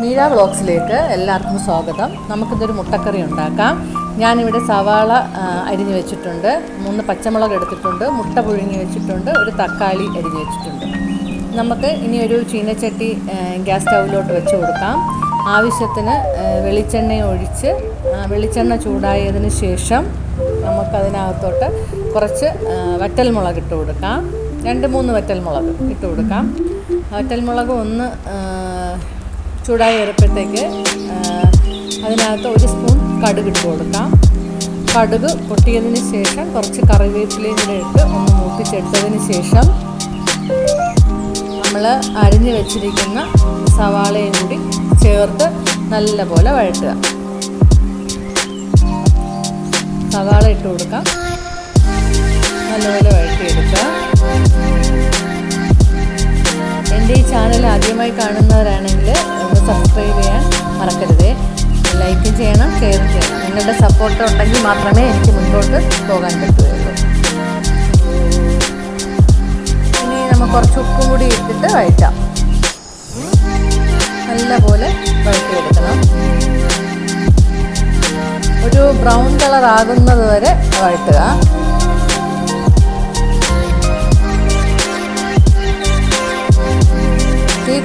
മീര ബ്ലോക്സിലേക്ക് എല്ലാവർക്കും സ്വാഗതം. നമുക്കിതൊരു മുട്ടക്കറി ഉണ്ടാക്കാം. ഞാനിവിടെ സവാള അരിഞ്ഞു വെച്ചിട്ടുണ്ട്. മൂന്ന് പച്ചമുളക് എടുത്തിട്ടുണ്ട്. മുട്ട പുഴുങ്ങി വെച്ചിട്ടുണ്ട്. ഒരു തക്കാളി അരിഞ്ഞു വെച്ചിട്ടുണ്ട്. നമുക്ക് ഇനി ഒരു ചീനച്ചട്ടി ഗ്യാസ് സ്റ്റൗവിലോട്ട് വെച്ച് കൊടുക്കാം. ആവശ്യത്തിന് വെളിച്ചെണ്ണ ഒഴിച്ച് വെളിച്ചെണ്ണ ചൂടായതിന് ശേഷം നമുക്കതിനകത്തോട്ട് കുറച്ച് വറ്റൽമുളക് ഇട്ട് കൊടുക്കാം. രണ്ട് മൂന്ന് വറ്റൽമുളക് ഇട്ട് കൊടുക്കാം. വറ്റൽമുളക് ഒന്ന് ചൂടായി വരുമ്പോഴത്തേക്ക് അതിനകത്ത് ഒരു സ്പൂൺ കടുക് ഇട്ട് കൊടുക്കാം. കടുക് പൊട്ടിയതിന് ശേഷം കുറച്ച് കറിവേപ്പിലയും കൂടെ ഇട്ട് ഒന്ന് മൂപ്പിച്ചെടുത്തതിന് ശേഷം നമ്മൾ അരിഞ്ഞു വെച്ചിരിക്കുന്ന സവാളയും കൂടി ചേർത്ത് നല്ലപോലെ വഴറ്റുക. സവാള ഇട്ട് കൊടുക്കാം. നല്ലപോലെ ആദ്യമായി കാണുന്നവരാണെങ്കിൽ ഒന്ന് സബ്സ്ക്രൈബ് ചെയ്യാൻ മറക്കരുതേ. ലൈക്ക് ചെയ്യണം ഷെയർ ചെയ്യണം. നിങ്ങളുടെ സപ്പോർട്ട് ഉണ്ടെങ്കിൽ മാത്രമേ എനിക്ക് മുന്നോട്ട് പോകാൻ പറ്റുകയുള്ളൂ. ഇനി നമ്മൾ കുറച്ച് ഉപ്പും കൂടി ഇട്ടിട്ട് വഴറ്റാം. നല്ലപോലെ വഴറ്റിയെടുക്കണം. ഒരു ബ്രൗൺ കളർ ആകുന്നത് വരെ വഴറ്റുക.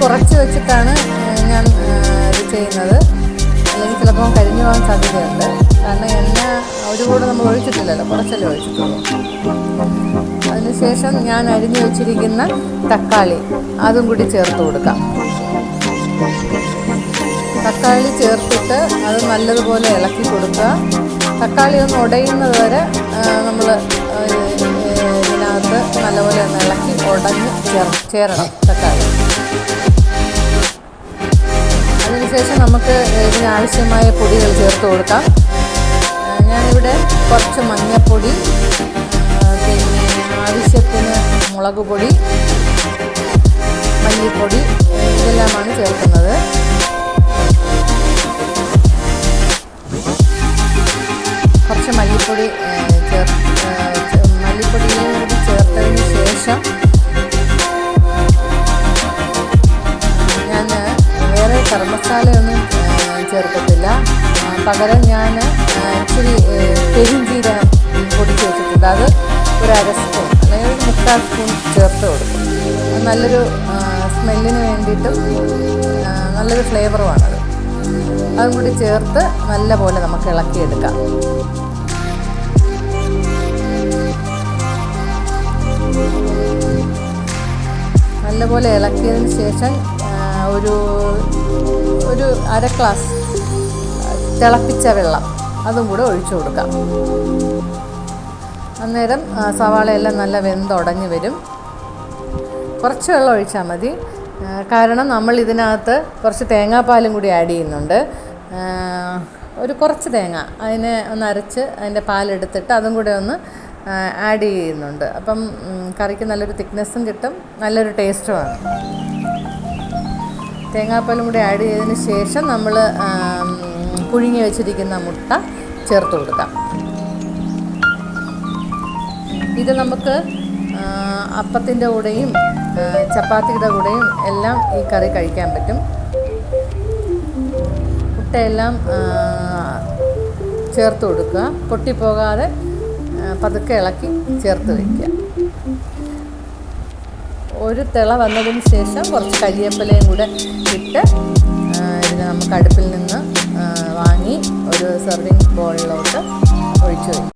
കുറച്ച് വെച്ചിട്ടാണ് ഞാൻ ഇത് ചെയ്യുന്നത്. അല്ലെങ്കിൽ ചിലപ്പോൾ കരിഞ്ഞു പോകാൻ സാധ്യതയുണ്ട്. കാരണം എണ്ണ ഒരുപാട് നമ്മൾ ഒഴിച്ചിട്ടില്ലല്ലോ കുറച്ചല്ലേ ഒഴിച്ചിട്ടുള്ളൂ. അതിനുശേഷം ഞാൻ അരിഞ്ഞു വെച്ചിരിക്കുന്ന തക്കാളി അതും കൂടി ചേർത്ത് കൊടുക്കാം. തക്കാളി ചേർത്തിട്ട് അത് നല്ലതുപോലെ ഇളക്കി കൊടുക്കുക. തക്കാളി ഒന്ന് ഉടയുന്നത് വരെ നമ്മൾ ഇതിനകത്ത് നല്ലപോലെ ഒന്ന് ഇളക്കി ഉടഞ്ഞ് ചേർ ചേരണം തക്കാളി. അതിനുശേഷം നമുക്ക് ഇതിനാവശ്യമായ പൊടികൾ ചേർത്ത് കൊടുക്കാം. ഞാനിവിടെ കുറച്ച് മഞ്ഞപ്പൊടി പിന്നെ ആവശ്യത്തിന് മുളക് പൊടി മല്ലിപ്പൊടി ഇതെല്ലാമാണ് ചേർക്കുന്നത്. കുറച്ച് മല്ലിപ്പൊടി ചേർ മല്ലിപ്പൊടിയും കൂടി ചേർത്തതിന് ശേഷം മസാലയൊന്നും ചേർക്കത്തില്ല. പകരം ഞാൻ ഇച്ചിരി പെരിഞ്ചീരകം പൊടിച്ച് വെച്ചിട്ടുണ്ട്. അത് ഒരു അര സ്പൂൺ അല്ലെങ്കിൽ ഒരു മുക്കാൽ സ്പൂൺ ചേർത്ത് കൊടുക്കും. നല്ലൊരു സ്മെല്ലിന് വേണ്ടിയിട്ടും നല്ലൊരു ഫ്ലേവറുമാണത് അതും. കൂടി ചേർത്ത് നല്ല പോലെ നമുക്ക് ഇളക്കിയെടുക്കാം. നല്ലപോലെ ഇളക്കിയതിന് ശേഷം ഒരു ഒരു അര ഗ്ലാസ് തിളപ്പിച്ച വെള്ളം അതും കൂടെ ഒഴിച്ചു കൊടുക്കാം. അന്നേരം സവാളയെല്ലാം നല്ല വെന്തുടഞ്ഞ് വരും. കുറച്ച് വെള്ളം ഒഴിച്ചാൽ മതി. കാരണം നമ്മൾ ഇതിനകത്ത് കുറച്ച് തേങ്ങാപ്പാലും കൂടി ആഡ് ചെയ്യുന്നുണ്ട്. ഒരു കുറച്ച് തേങ്ങ അതിനെ ഒന്ന് അരച്ച് അതിന്റെ പാലെടുത്തിട്ട് അതും കൂടെ ഒന്ന് ആഡ് ചെയ്യുന്നുണ്ട്. അപ്പം കറിക്ക് നല്ലൊരു തിക്നെസ്സും കിട്ടും. നല്ലൊരു ടേസ്റ്റുമാണ്. തേങ്ങാപ്പാലും കൂടി ആഡ് ചെയ്തതിന് ശേഷം നമ്മൾ പുഴുങ്ങി വെച്ചിരിക്കുന്ന മുട്ട ചേർത്ത് കൊടുക്കാം. ഇത് നമുക്ക് അപ്പത്തിന്റെ കൂടെയും ചപ്പാത്തിയുടെ കൂടെയും എല്ലാം ഈ കറി കഴിക്കാൻ പറ്റും. മുട്ടയെല്ലാം ചേർത്ത് കൊടുക്കുക. പൊട്ടിപ്പോകാതെ പതുക്കെ ഇളക്കി ചേർത്ത് വയ്ക്കുക ഒരു തിള വന്നതിന് ശേഷം കുറച്ച് കരിയേപ്പിലയും കൂടെ ഇട്ട് ഇതിന് നമുക്ക് അടുപ്പിൽ നിന്ന് വാങ്ങി ഒരു സെർവിങ് ബോളിലോട്ട് ഒഴിച്ചു വയ്ക്കും